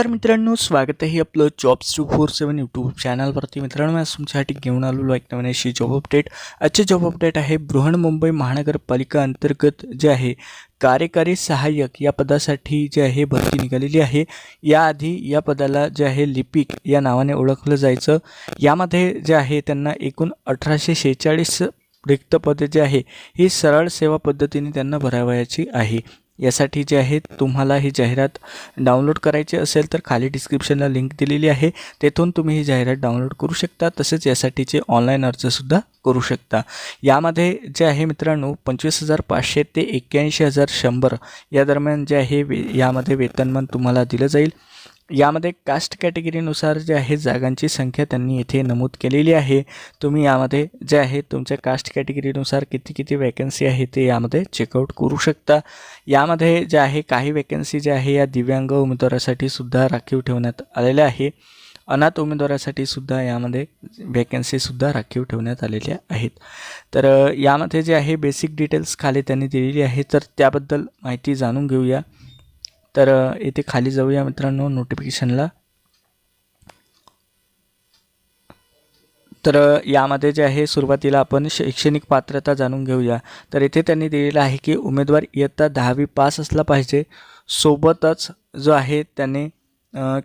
नमस्कार मित्रांनो स्वागत आहे आपलं jobs two four seven YouTube चॅनलवरती मित्रांनो आज तुमच्यासाठी घेऊन आलेलो एक नवीन अशी जॉब अपडेट आजचे जॉब अपडेट आहे बृहन्मुंबई महानगरपालिका अंतर्गत जे आहे कार्यकारी सहाय्यक या पदासाठी जे आहे भरती निघालेली आहे. याआधी या पदाला जे आहे लिपिक या नावाने ओळखलं जायचं. यामध्ये जे आहे त्यांना एकूण अठराशे शेहेचाळीस रिक्त पदे जे आहे ही सरळ सेवा पद्धतीने त्यांना भरावयाची आहे. यासाठी जे आहे तुम्हाला ही जाहिरात डाउनलोड करायची असेल तर खाली डिस्क्रिप्शनला लिंक दिलेली आहे. तेथून तुम्ही ही जाहिरात डाउनलोड करू शकता तसेच यासाठीचे ऑनलाईन अर्जसुद्धा करू शकता. यामध्ये जे आहे मित्रांनो पंचवीस हजार पाचशे ते एक्क्याऐंशी हजार शंभर या दरम्यान जे आहे वे यामध्ये वेतनमान तुम्हाला दिलं जाईल. यामध्ये कास्ट कॅटेगरीनुसार जे आहे जागांची संख्या त्यांनी येथे नमूद केलेली आहे. तुम्ही यामध्ये जे आहे तुमच्या कास्ट कॅटेगरीनुसार किती किती वॅकन्सी आहे ते यामध्ये चेकआउट करू शकता. यामध्ये जे आहे काही वॅकन्सी जे आहे या दिव्यांग उमेदवारासाठी सुद्धा राखीव ठेवण्यात आलेल्या आहे. अनाथ उमेदवारासाठी सुद्धा यामध्ये वॅकन्सीसुद्धा राखीव ठेवण्यात आलेल्या आहेत. तर यामध्ये जे आहे बेसिक डिटेल्स खाली त्यांनी दिलेली आहे. तर त्याबद्दल माहिती जाणून घेऊया. तर येथे इथे खाली जाऊया मित्रांनो नोटिफिकेशनला तर यामध्ये जे आहे सुरुवातीला आपण शैक्षणिक पात्रता जाणून घेऊया. तर इथे त्यांनी दिलेलं आहे की उमेदवार इयत्ता दहावी पास असला पाहिजे. सोबतच जो आहे त्याने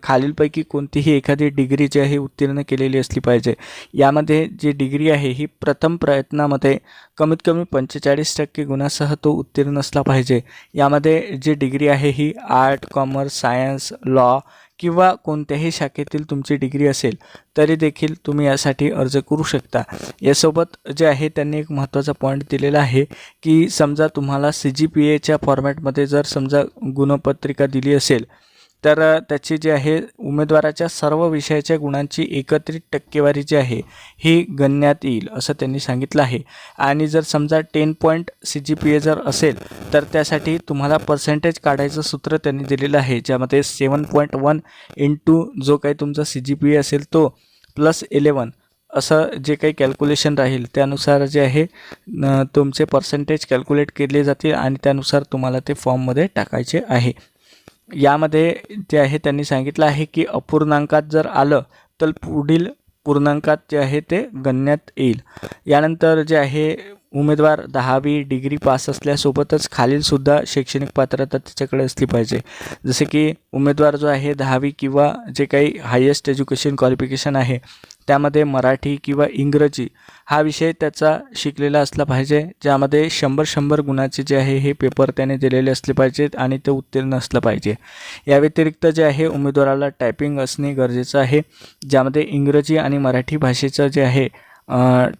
खालीलपैकी कोणतीही एखादी डिग्री जी आहे उत्तीर्ण केलेली असली पाहिजे. यामध्ये जी डिग्री आहे ही प्रथम प्रयत्नामध्ये कमीत कमी पंचेचाळीस टक्के गुणासह तो उत्तीर्ण असला पाहिजे. यामध्ये जी डिग्री आहे ही आर्ट कॉमर्स सायन्स लॉ किंवा कोणत्याही शाखेतील तुमची डिग्री असेल तरी देखील तुम्ही यासाठी अर्ज करू शकता. यासोबत जे आहे त्यांनी एक महत्त्वाचा पॉईंट दिलेला आहे की समजा तुम्हाला सी जी पी एच्या फॉर्मॅटमध्ये जर समजा गुणपत्रिका दिली असेल तर त्याची जी आहे उमेदवाराच्या सर्व विषयाच्या गुणांची एकत्रित टक्केवारी जी आहे ही गणण्यात येईल असं त्यांनी सांगितलं आहे. आणि जर समजा ten point C G P A जर असेल तर त्यासाठी तुम्हाला पर्सेंटेज काढायचं सूत्र त्यांनी दिलेलं आहे ज्यामध्ये सेवन पॉईंट वन इंटू जो काही तुमचा सी जी पी ए असेल तो प्लस इलेवन असं जे काही कॅल्क्युलेशन राहील त्यानुसार जे आहे तुमचे पर्सेंटेज कॅल्क्युलेट केले जातील आणि त्यानुसार तुम्हाला ते फॉर्ममध्ये टाकायचे आहे. यामध्ये जे आहे त्यांनी सांगितलं आहे की अपूर्णांकात जर आलं तर पुढील पूर्णांकात जे आहे ते गणण्यात येईल. यानंतर जे आहे उमेदवार दहावी डिग्री पास असल्यासोबतच खालीलसुद्धा शैक्षणिक पात्रता त्याच्याकडे असली पाहिजे. जसे की उमेदवार जो आहे दहावी किंवा जे काही हायेस्ट एज्युकेशन क्वालिफिकेशन आहे त्यामध्ये मराठी किंवा इंग्रजी हा विषय त्याचा शिकलेला असला पाहिजे ज्यामध्ये शंभर शंभर गुणाचे जे आहे हे पेपर त्याने दिलेले असले पाहिजेत आणि ते उत्तीर्ण असलं पाहिजे. या व्यतिरिक्त जे आहे उमेदवाराला टायपिंग असणे गरजेचं आहे ज्यामध्ये इंग्रजी आणि मराठी भाषेचं जे आहे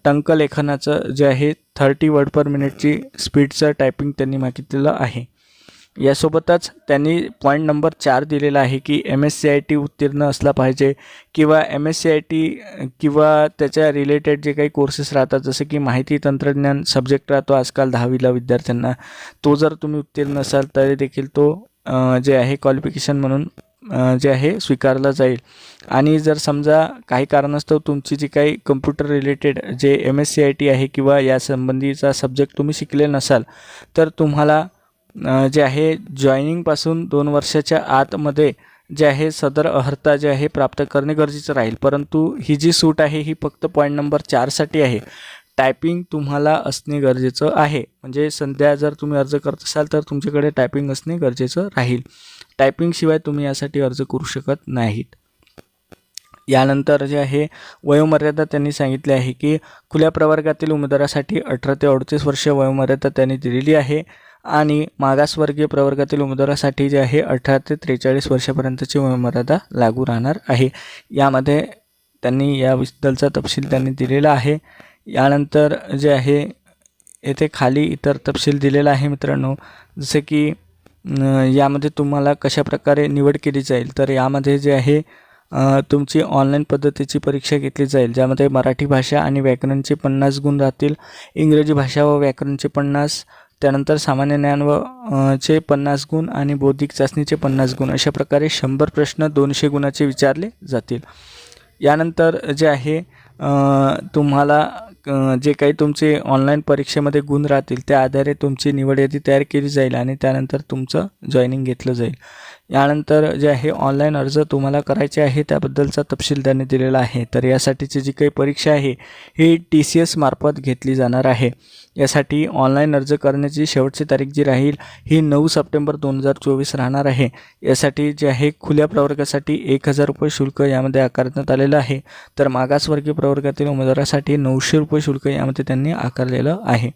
टंकलेखनाचं जे आहे थर्टी वर्ड पर मिनिटची स्पीडचं टायपिंग त्यांनी मागितलेलं आहे. यासोबतच त्यांनी पॉईंट नंबर चार दिलेला आहे की M S C I T उत्तीर्ण असला पाहिजे किंवा M S C I T किंवा त्याच्या रिलेटेड जे काही कोर्सेस राहतात जसं की माहिती तंत्रज्ञान सब्जेक्ट राहतो आजकाल दहावीला विद्यार्थ्यांना तो जर तुम्ही उत्तीर्ण असाल तरी देखील तो जे आहे क्वालिफिकेशन म्हणून जे आहे स्वीकारला जाईल. आणि जर समजा काही कारणास्तव तुमची जी काही कम्प्युटर रिलेटेड जे M S C I T आहे किंवा या संबंधीचा सब्जेक्ट तुम्ही शिकले नसाल तर तुम्हाला जे आहे जॉईनिंगपासून दोन वर्षाच्या आतमध्ये जे आहे सदर अर्हता जे आहे प्राप्त करणे गरजेचं राहील. परंतु ही जी सूट आहे ही फक्त पॉईंट नंबर चारसाठी आहे. टायपिंग तुम्हाला असणे गरजेचं आहे. म्हणजे सध्या जर तुम्ही अर्ज करत असाल तर तुमच्याकडे टायपिंग असणे गरजेचं राहील. टायपिंगशिवाय तुम्ही यासाठी अर्ज करू शकत नाहीत. यानंतर जे आहे वयोमर्यादा त्यांनी सांगितली आहे की खुल्या प्रवर्गातील उमेदवारासाठी अठरा ते अडतीस वर्ष वयोमर्यादा त्यांनी दिलेली आहे आणि मागासवर्गीय प्रवर्गातील उमेदवारासाठी जे आहे अठरा ते त्रेचाळीस वर्षापर्यंतची वयोमर्यादा लागू राहणार आहे. यामध्ये त्यांनी याबद्दलचा तपशील त्यांनी दिलेला आहे. यानंतर जे आहे येथे खाली इतर तपशील दिलेला आहे मित्रांनो जसे की यामध्ये तुम्हाला कशा प्रकारे निवड केली जाईल? तर यामध्ये जे आहे तुमची ऑनलाईन पद्धतीची परीक्षा घेतली जाईल ज्यामध्ये मराठी भाषा आणि व्याकरणचे पन्नास गुण राहतील. इंग्रजी भाषा व व्याकरणचे पन्नास त्यानंतर सामान्य ज्ञान व चे पन्नास गुण आणि बौद्धिक चाचणीचे पन्नास गुण. अशा प्रकारे शंभर प्रश्न दोनशे गुणाचे विचारले जातील. यानंतर जे आहे तुम्हाला जे काही तुमचे ऑनलाईन परीक्षेमध्ये गुण राहतील त्या आधारे तुमची निवड यादी तयार केली जाईल आणि त्यानंतर तुमचं जॉईनिंग घेतलं जाईल. यानंतर जे आहे ऑनलाईन अर्ज तुम्हाला करायचे आहे त्याबद्दलचा तपशील त्यांनी दिलेला आहे. तर यासाठीची जी काही परीक्षा आहे ही टी सी एस मार्फत घेतली जाणार आहे. यासाठी ऑनलाईन अर्ज करण्याची शेवटची तारीख जी राहील ही नऊ सप्टेंबर दोन हजार चोवीस राहणार आहे. यासाठी जे आहे खुल्या प्रवर्गासाठी एक हजार रुपये शुल्क यामध्ये आकारण्यात आलेलं आहे. तर मागासवर्गीय प्रवर्गातील उमेदवारासाठी नऊशे रुपये शुल्क यामध्ये त्यांनी आकारलेलं आहे.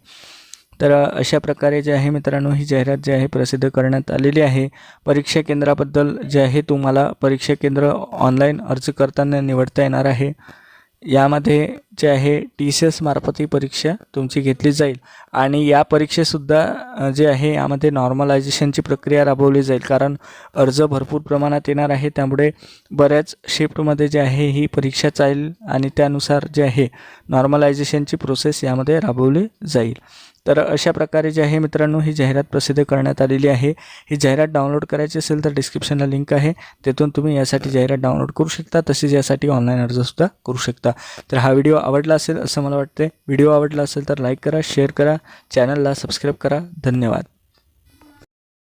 तर अशा प्रकारे जे आहे मित्रांनो ही जाहिरात जी आहे प्रसिद्ध करण्यात आलेली आहे. परीक्षा केंद्राबद्दल जे आहे तुम्हाला परीक्षा केंद्र ऑनलाईन अर्ज करताना निवडता येणार आहे. यामध्ये जे आहे टी सी एस मार्फत ही परीक्षा तुमची घेतली जाईल. आणि या परीक्षेसुद्धा जे आहे यामध्ये नॉर्मलायझेशनची प्रक्रिया राबवली जाईल. कारण अर्ज भरपूर प्रमाणात येणार आहे. त्यामुळे बऱ्याच शिफ्टमध्ये जे आहे ही परीक्षा चालेल आणि त्यानुसार जे आहे नॉर्मलायझेशनची प्रोसेस यामध्ये राबवली जाईल. तर अशा प्रकारे जे आहे मित्रांनो ही जाहिरात प्रसिद्ध करण्यात आलेली आहे. ही जाहिरात डाउनलोड करायची असेल तर डिस्क्रिप्शनला लिंक आहे. तिथून तुम्ही यासाठी जाहिरात डाउनलोड करू शकता तसेच यासाठी ऑनलाईन अर्जसुद्धा करू शकता. तर हा व्हिडिओ आवडला असेल असं मला वाटते व्हिडिओ आवडला असेल तर लाईक करा शेअर करा चॅनलला सबस्क्राईब करा. धन्यवाद.